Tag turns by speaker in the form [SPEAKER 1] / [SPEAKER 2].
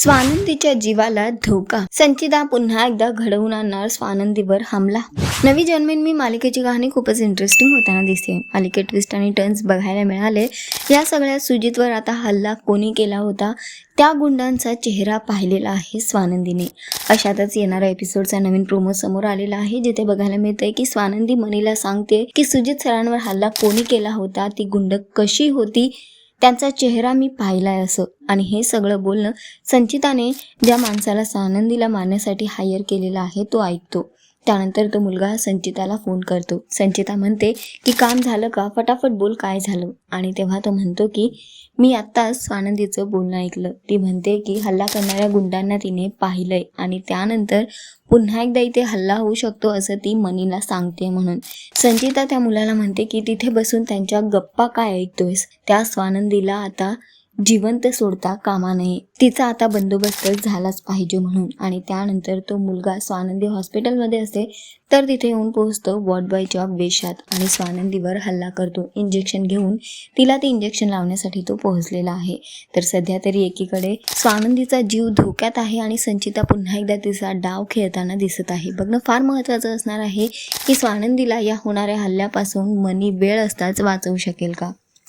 [SPEAKER 1] स्वानंदीच्या जीवाला धोका. संचिता पुन्हा एकदा घडवून आणणार स्वानंदीवर हमला. नवी जन्मीन मी मालिकेची कहाणी खूपच इंटरेस्टिंग होताना दिसते मालिकेत ट्विस्ट आणि टर्न्स बघायला मिळाले. या सगळ्या सुजितवर आता हल्ला कोणी केला होता त्या गुंडांचा चेहरा पाहिलेला आहे स्वानंदीने. अशातच येणाऱ्या एपिसोडचा नवीन प्रोमो समोर आलेला आहे जिथे बघायला मिळतंय की स्वानंदी मनीला सांगते की सुजित सरांवर हल्ला कोणी केला होता ती गुंड कशी होती त्यांचा चेहरा मी पाहिलाय असं. आणि हे सगळं बोलणं संचिताने ज्या माणसाला सानंदीला मारण्यासाठी हायर केलेला आहे तो ऐकतो. त्यानंतर तो मुलगा संचिताला फोन करतो. संचिता म्हणते की काम झालं का? फटाफट बोल काय झालं? आणि तेव्हा तो म्हणतो की मी आत्ताच स्वानंदीचं बोलणं ऐकलं. ती म्हणते की हल्ला करणाऱ्या गुंडांना तिने पाहिलंय. आणि त्यानंतर पुन्हा एकदा इथे हल्ला होऊ शकतो असं ती मनीला सांगते म्हणून. संचिता त्या मुलाला म्हणते की तिथे बसून त्यांच्या गप्पा काय ऐकतोयस? त्या स्वानंदीला आता जिवंत सोडता कामा नये. तिचा आता बंदोबस्त झालाच पाहिजे म्हणून. आणि त्यानंतर तो मुलगा स्वानंदी हॉस्पिटलमध्ये असते तर तिथे येऊन पोहोचतो वॉर्ड बॉयच्या वेशात आणि स्वानंदीवर हल्ला करतो. इंजेक्शन घेऊन तिला ते इंजेक्शन लावण्यासाठी तो पोहोचलेला आहे. तर सध्या तरी एकीकडे स्वानंदीचा जीव धोक्यात आहे आणि संचिता पुन्हा एकदा तिचा डाव खेळताना दिसत आहे. बघणं फार महत्त्वाचं असणार आहे की स्वानंदीला या होणाऱ्या हल्ल्यापासून मनी वेळ असताच वाचवू शकेल का?